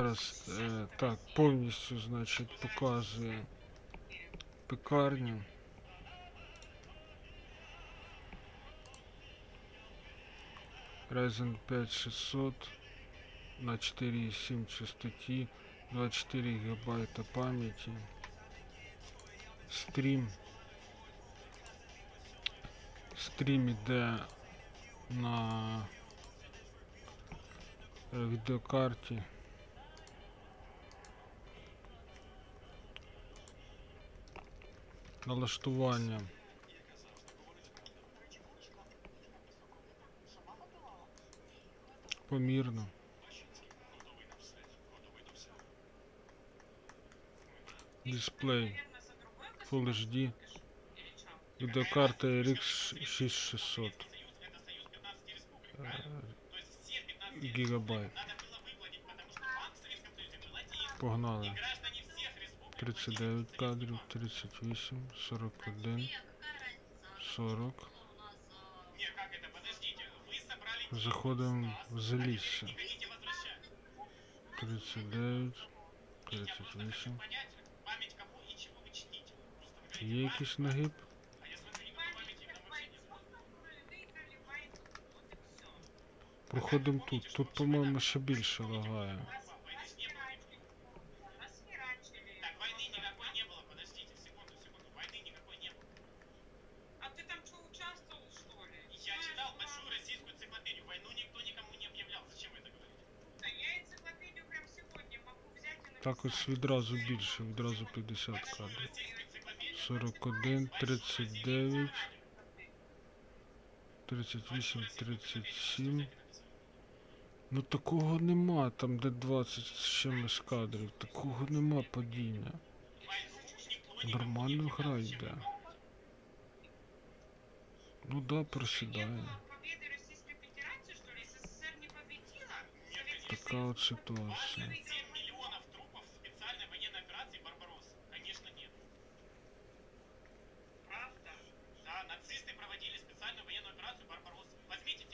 Зараз е, так, повністю, значить, показує пекарню. Ryzen 5 600 на 4,7 частоті, 24 гігабайта пам'яті. Стрім. Стрім іде на е, відеокарті. Налаштування. Помірно. Дисплей Full HD. Відеокарта RX 6600 Е, гігабайт. Погнали. 39 кадрів, 38, 41, 40. Заходимо в залісся. 39, 38. Є якийсь нагиб? Проходимо тут. Тут, по-моєму, ще більше лагає. Так ось відразу більше, відразу 50 Большую кадрів. российскую энциклопедию? 41, Большую российскую 39, энциклопедию. 38, 37. Ну такого нема, там де 20 з чимось кадрів. Такого нема падіння. Войну никто никому Нормально не гра объявлял, зачем йде. вы Ну да, Не просідає. было победы Российской Федерации, что ли? СССР не победила? Нет, Советский Така от Союз ситуація. выиграл